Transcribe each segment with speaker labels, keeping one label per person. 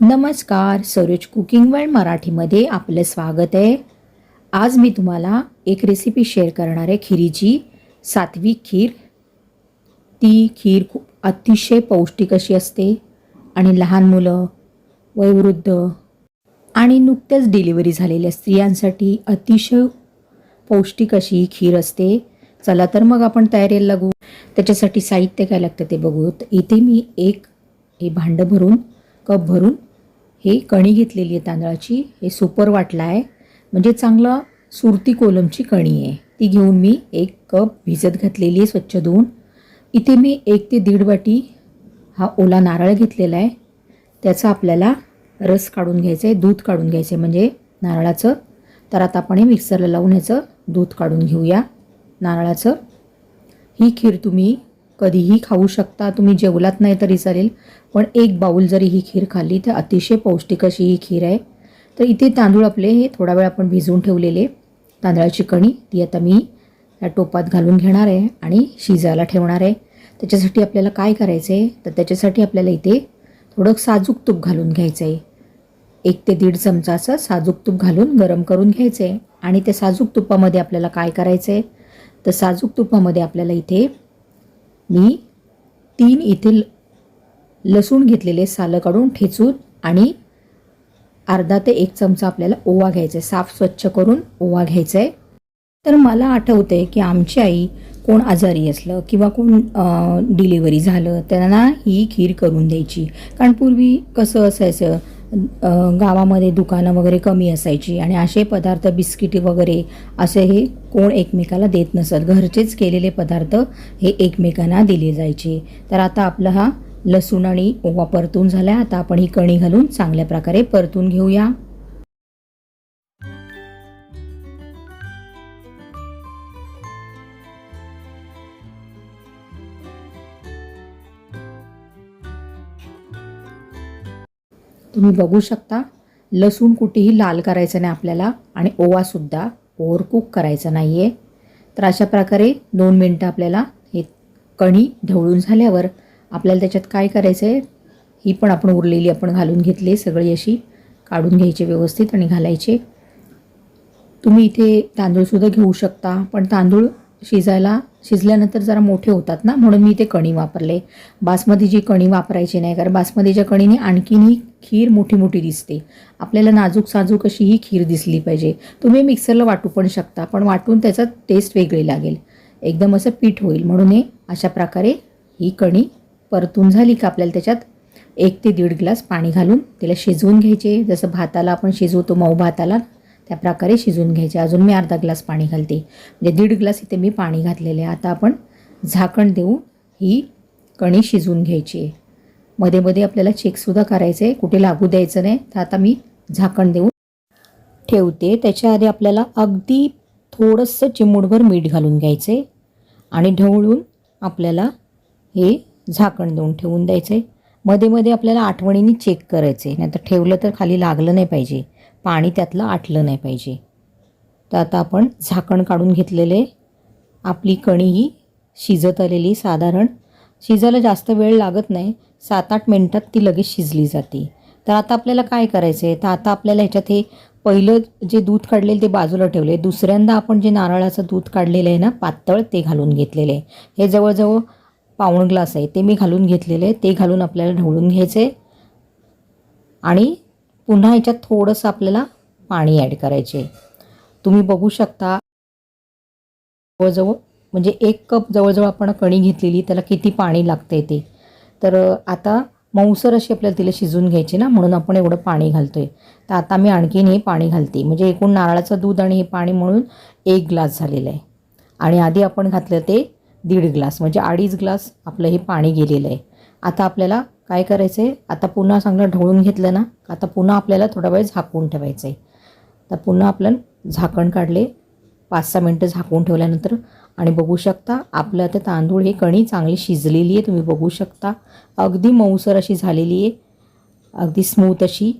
Speaker 1: नमस्कार Saroj cooking world मराठीमध्ये आपलं स्वागत आहे. आज मी तुम्हाला एक रेसिपी शेअर करणार आहे खिरीची. सात्विक खीर. ती खीर खूप अतिशय पौष्टिक अशी असते आणि लहान मुलं वयोवृद्ध आणि नुकत्याच डिलिव्हरी झालेल्या स्त्रियांसाठी अतिशय पौष्टिक अशी ही खीर असते. चला तर मग आपण तयारीला लागू. त्याच्यासाठी साहित्य काय लागतं ते बघू इथे मी एक हे भांडं भरून कप भरून हे कणी घेतलेली आहे तांदळाची. हे सुपर वाटला आहे. म्हणजे चांगलं सुरती कोलमची कणी आहे. ती घेऊन मी एक कप भिजत घातलेली आहे स्वच्छ धुवून. इथे मी एक ते दीड वाटी हा ओला नारळ घेतलेला आहे. त्याचा आपल्याला रस काढून घ्यायचा आहे दूध काढून घ्यायचं आहे. म्हणजे नारळाचं. तर आता आपण हे मिक्सरला लावून ह्याचं दूध काढून घेऊया. नारळाचं. ही खीर तुम्ही कधीही खाऊ शकता. तुम्ही जेवलात नाही तरी चालेल. पण एक बाऊल जरी ही खीर खाल्ली तर अतिशय पौष्टिक अशी ही खीर आहे. तर इथे तांदूळ आपले हे थोडा वेळ आपण भिजवून ठेवलेले. तांदळाची कणी ती आता मी या टोपात घालून घेणार आहे आणि शिजायला ठेवणार आहे. त्याच्यासाठी आपल्याला काय करायचं आहे तर त्याच्यासाठी आपल्याला इथे थोडं साजूक तूप घालून घ्यायचं आहे एक ते दीड चमचा असं साजूक तूप घालून गरम करून घ्यायचं आहे आणि त्या साजूक तुपामध्ये आपल्याला काय करायचं आहे तर साजूक तुपामध्ये आपल्याला इथे मी तीन इथे लसूण घेतलेले सालं काढून ठेचून आणि अर्धा ते एक चमचा आपल्याला ओवा घ्यायचा आहे साफ स्वच्छ करून ओवा घ्यायचा आहे तर मला आठवते की आमची आई कोण आजारी असलं किंवा कोण डिलिव्हरी झालं त्यांना ही खीर करून द्यायची. कारण पूर्वी कसं असायचं गावामध्ये दुकानं वगैरे कमी असायची आणि असे पदार्थ बिस्किटी वगैरे असे हे कोण एकमेकाला देत नसत. घरचेच केलेले पदार्थ हे एकमेकांना दिले जायचे. तर आता आपला हा लसूण आणि ओवा परतून झाला आता आपण ही कणी घालून चांगल्या प्रकारे परतून घेऊया. तुम्ही बघू शकता लसूण कुठेही लाल करायचं नाही आपल्याला आणि ओवासुद्धा ओव्हरकुक करायचा नाही आहे तर अशा प्रकारे दोन मिनटं आपल्याला हे कणी ढवळून झाल्यावर आपल्याला त्याच्यात काय करायचं आहे ही पण आपण उरलेली आपण घालून घेतली सगळी अशी काढून घ्यायची व्यवस्थित आणि घालायचे. तुम्ही इथे तांदूळसुद्धा घेऊ शकता पण तांदूळ शिजायला शिजल्यानंतर जरा मोठे होतात ना म्हणून मी ते कणी वापरले. बासमतीची कणी वापरायची नाही कारण बासमतीच्या कणीने आणखीनही खीर मोठी मोठी दिसते. आपल्याला नाजूक साजूक अशी ही खीर दिसली पाहिजे. तुम्ही मिक्सरला वाटू पण शकता पण वाटून त्याचा टेस्ट वेगळी लागेल. एकदम असं पीठ होईल म्हणून हे अशा प्रकारे ही कणी परतून झाली का आपल्याला त्याच्यात एक ते दीड ग्लास पाणी घालून तिला शिजवून घ्यायचे. जसं भाताला आपण शिजवतो मऊ भाताला त्या प्रकारे शिजून घ्यायचे. अजून मी अर्धा ग्लास पाणी घालते. म्हणजे दीड ग्लास इथे मी पाणी घातलेले आहे. आता आपण झाकण देऊन ही कणी शिजवून घ्यायची आहे. मध्ये मध्ये आपल्याला चेकसुद्धा करायचं आहे. कुठे लागू द्यायचं नाही. तर आता मी झाकण देऊन ठेवते. त्याच्या आधी आपल्याला अगदी थोडंसं चिमूटभर मीठ घालून घ्यायचं आहे. आणि ढवळून आपल्याला हे झाकण देऊन ठेवून द्यायचं आहे. मध्ये मध्ये आपल्याला आठवणीने चेक करायचं आहे. नाहीतर ठेवलं तर खाली लागलं नाही पाहिजे. पाणी त्यातलं आटलं नाही पाहिजे. तर आता आपण झाकण काढून घेतलेले आपली कणी ही शिजत आलेली साधारण. शिजायला जास्त वेळ लागत नाही. सात आठ मिनटात ती लगेच शिजली जाते. तर आता आपल्याला काय करायचं आहे तर आता आपल्याला ह्याच्यात हे पहिलं जे दूध काढलेलं ते बाजूला ठेवले. आहे दुसऱ्यांदा आपण जे नारळाचं दूध काढलेलं आहे ना पातळ ते घालून घेतलेलं. आहे हे जवळजवळ पाऊण ग्लास आहे. ते मी घालून घेतलेलं. आहे ते घालून आपल्याला ढवळून घ्यायचं आहे आणि पुन्हा याच्यात थोडंसं आपल्याला पाणी ॲड करायचे तुम्ही बघू शकता जवळजवळ म्हणजे एक कप जवळजवळ आपण कणी घेतलेली त्याला किती पाणी लागतं ते. तर आता मऊसर अशी आपल्याला तिला शिजून घ्यायची ना म्हणून आपण एवढं पाणी घालतो आहे तर आता मी आणखीन हे पाणी घालते. म्हणजे एकूण नारळाचं दूध आणि हे पाणी म्हणून एक ग्लास झालेलं आहे. आणि आधी आपण घातलं ते दीड ग्लास म्हणजे अडीच ग्लास आपलं हे पाणी गेलेलं आहे. आता आपल्याला काय करायचं आहे आता पुन्हा चांगलं ढवळून घेतलं ना आता पुन्हा आपल्याला थोडा वेळ झाकून ठेवायचं आहे तर पुन्हा आपण झाकण काढले पाच सहा मिनटं झाकून ठेवल्यानंतर. आणि बघू शकता आपलं आता तांदूळ हे कणी चांगली शिजलेली आहे तुम्ही बघू शकता. अगदी मऊसर अशी झालेली आहे अगदी स्मूथ अशी.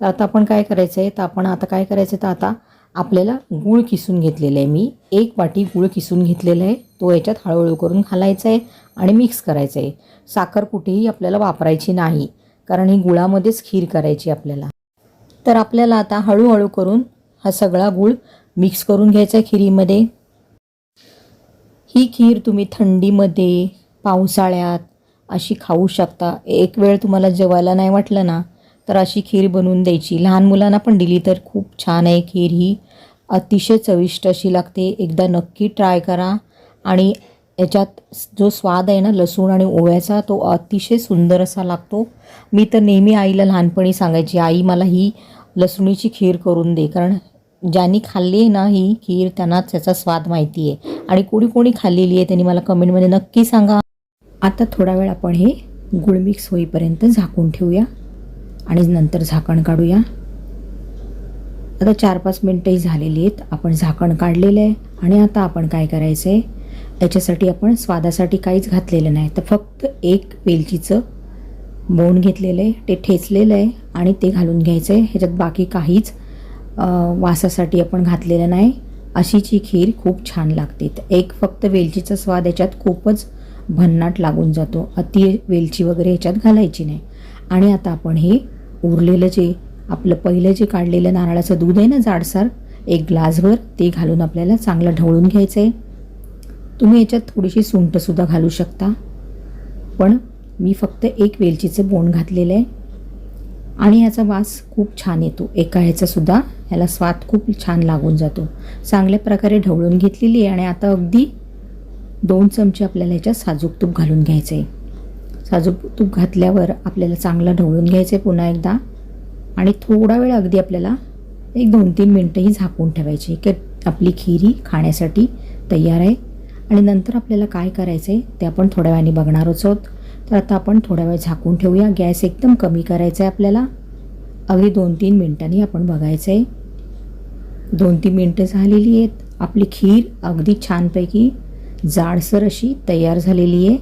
Speaker 1: तर आता आपण काय करायचं आहे तर आपण आता काय करायचं आहे तर आता आपल्याला गूळ किसून घेतलेलं आहे मी. एक वाटी गूळ किसून घेतलेलं आहे. तो याच्यात हळूहळू करून घालायचा आहे आणि मिक्स करायचं आहे साखर कुठेही आपल्याला वापरायची नाही कारण ही गुळामध्येच खीर करायची आपल्याला. तर आपल्याला आता हळूहळू करून हा सगळा गूळ मिक्स करून घ्यायचा आहे खिरीमध्ये. ही खीर तुम्ही थंडीमध्ये पावसाळ्यात अशी खाऊ शकता. एक वेळ तुम्हाला जेवायला नाही वाटलं ना तर अशी खीर बनवून द्यायची. लहान मुलांना पण दिली तर खूप छान आहे खीर ही. अतिशय चविष्ट अशी लागते. एकदा नक्की ट्राय करा. आणि याच्यात जो स्वाद आहे ना लसूण आणि ओव्याचा तो अतिशय सुंदर असा लागतो. मी तर नेहमी आईला लहानपणी सांगायची आई मला ही लसणीची खीर करून दे. कारण ज्यांनी खाल्ली आहे ना ही खीर त्यांना त्याचा स्वाद माहिती आहे. आणि कोणी कोणी खाल्लेली आहे त्यांनी मला कमेंटमध्ये नक्की सांगा. आता थोडा वेळ आपण हे गुळ मिक्स होईपर्यंत झाकून ठेवूया आणि नंतर झाकण काढूया. आता चार पाच मिनटंही झालेली आहेत. आपण झाकण काढलेलं आहे. आणि आता आपण काय करायचं आहे याच्यासाठी आपण स्वादासाठी काहीच घातलेलं नाही. तर फक्त एक वेलचीचं बोन घेतलेलं आहे ते ठेचलेलं आहे आणि ते घालून घ्यायचं आहे ह्याच्यात बाकी काहीच वासासाठी आपण घातलेलं नाही. अशीची खीर खूप छान लागते. तर एक फक्त वेलचीचा स्वाद याच्यात खूपच भन्नाट लागून जातो. अति वेलची वगैरे ह्याच्यात घालायची नाही. आणि आता आपण हे उरलेलं जे आपलं पहिलं जे काढलेलं नारळाचं दूध आहे ना जाडसार एक ग्लासभर ते घालून आपल्याला चांगलं ढवळून घ्यायचं आहे तुम्ही याच्यात थोडीशी सुंठसुद्धा घालू शकता. पण मी फक्त एक वेलचीचं बोंड घातलेलं आहे. आणि याचा वास खूप छान येतो. एका ह्याचासुद्धा ह्याला स्वाद खूप छान लागून जातो. चांगल्या प्रकारे ढवळून घेतलेली आहे आणि आता अगदी दोन चमचे आपल्याला ह्याच्यात साजूक तूप घालून घ्यायचं आहे साजूक तूप घातल्यावर आपल्याला चांगलं ढवळून घ्यायचं आहे पुन्हा एकदा. आणि थोडा वेळ अगदी आपल्याला एक दोन तीन मिनटंही झाकून ठेवायची. की आपली खिरी खाण्यासाठी तयार आहे. आणि नंतर आपल्याला काय करायचं आहे ते आपण थोड्या वेळाने बघणारच आहोत. तर आता आपण थोड्या वेळ झाकून ठेवूया. गॅस एकदम कमी करायचा आहे आपल्याला. अगदी दोन तीन मिनटांनी आपण बघायचं आहे दोन तीन मिनटं झालेली आहेत. आपली खीर अगदी छानपैकी जाडसर अशी तयार झालेली आहे.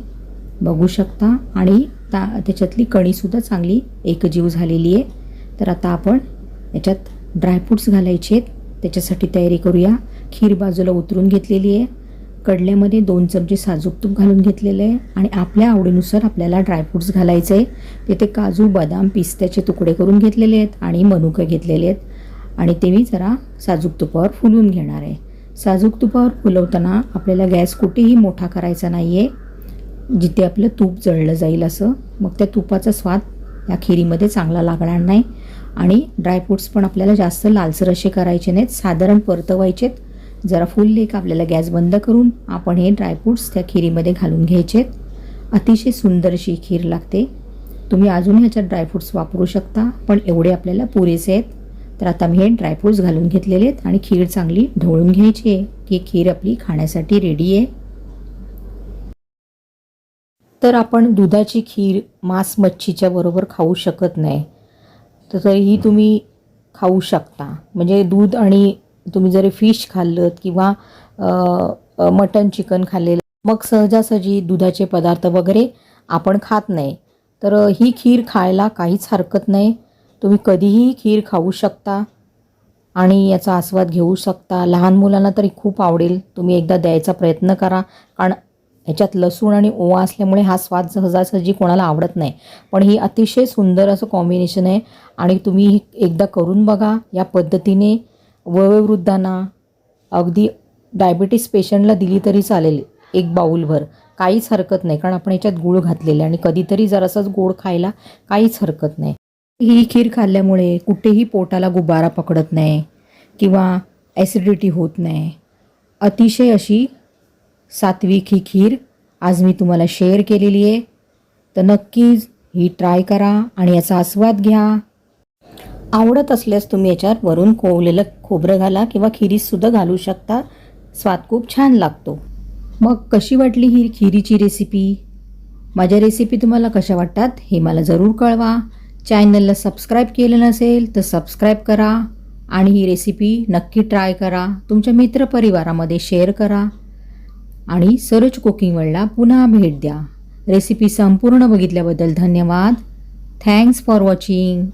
Speaker 1: बघू शकता. आणि ता त्याच्यातली कणीसुद्धा चांगली एकजीव झालेली आहे. तर आता आपण याच्यात ड्रायफ्रूट्स घालायचे आहेत त्याच्यासाठी तयारी करूया. खीर बाजूला उतरून घेतलेली आहे. कडल्यामध्ये दोन चमचे साजूक तूप घालून घेतलेलं आहे आणि आपल्या आवडीनुसार आपल्याला ड्रायफ्रूट्स घालायचे आहे. तिथे काजू बदाम पिस्त्याचे तुकडे करून घेतलेले आहेत आणि मनुके घेतलेले आहेत. आणि ते मी जरा साजूक तुपावर फुलून घेणार आहे. साजूक तुपावर फुलवताना आपल्याला गॅस कुठेही मोठा करायचा नाही आहे जिथे आपलं तूप जळलं जाईल असं मग त्या तुपाचा स्वाद या खिरीमध्ये चांगला लागणार नाही. आणि ड्रायफ्रूट्स पण आपल्याला जास्त लालसर असे करायचे नाहीत. साधारण परतवायचेत. जरा फुलले का आपल्याला गॅस बंद करून आपण हे ड्रायफ्रूट्स त्या खिरीमध्ये घालून घ्यायचेत. अतिशय सुंदर अशी खीर लागते. तुम्ही अजून ह्याच्यात ड्रायफ्रूट्स वापरू शकता पण एवढे आपल्याला पुरेसे आहेत. तर आता मी हे ड्रायफ्रूट्स घालून घेतलेले आहेत आणि खीर चांगली ढवळून घ्यायची आहे की खीर आपली खाण्यासाठी रेडी आहे. तर आपण दुधाची खीर मांस मच्छीच्या बरोबर खाऊ शकत नाही. तर तरीही तुम्ही खाऊ शकता. म्हणजे दूध आणि तुम्ही जरी फिश खाल्लं किंवा मटन चिकन खाल्लेलं मग सहजासहजी दुधाचे पदार्थ वगैरे आपण खात नाही. तर ही खीर खायला काहीच हरकत नाही. तुम्ही कधीही खीर खाऊ शकता आणि याचा आस्वाद घेऊ शकता. लहान मुलांना तरी खूप आवडेल. तुम्ही एकदा द्यायचा प्रयत्न करा. कारण याच्यात लसूण आणि ओवा असल्यामुळे हा स्वाद सहजासहजी कोणाला आवडत नाही. पण ही अतिशय सुंदर असं कॉम्बिनेशन आहे आणि तुम्ही एकदा करून बघा. या पद्धतीने वयोवृद्धांना अगदी डायबिटीस पेशंटला दिली तरी चालेल एक बाऊलभर. काहीच हरकत नाही. कारण आपण याच्यात गूळ घातलेले आणि कधीतरी जरासाच गोड खायला काहीच हरकत नाही. ही खीर खाल्ल्यामुळे कुठेही पोटाला गुबारा पकडत नाही किंवा ॲसिडिटी होत नाही. अतिशय अशी सात्विक ही खीर आज मी तुम्हाला शेअर केलेली आहे. तर नक्कीच ही ट्राय करा आणि याचा आस्वाद घ्या. आवडत असल्यास तुम्ही याच्यात वरून कोवलेलं खोबरं घाला किंवा खिरीसुद्धा घालू शकता. स्वाद खूप छान लागतो. मग कशी वाटली ही खिरीची रेसिपी माझ्या रेसिपी तुम्हाला कशा वाटतात हे मला जरूर कळवा. चॅनलला सबस्क्राईब केलं नसेल तर सबस्क्राईब करा आणि ही रेसिपी नक्की ट्राय करा. तुमच्या मित्रपरिवारामध्ये शेअर करा आणि सरच कुकिंग वर्ल्डला पुन्हा भेट द्या. रेसिपी संपूर्ण बघितल्याबद्दल धन्यवाद. Thanks for watching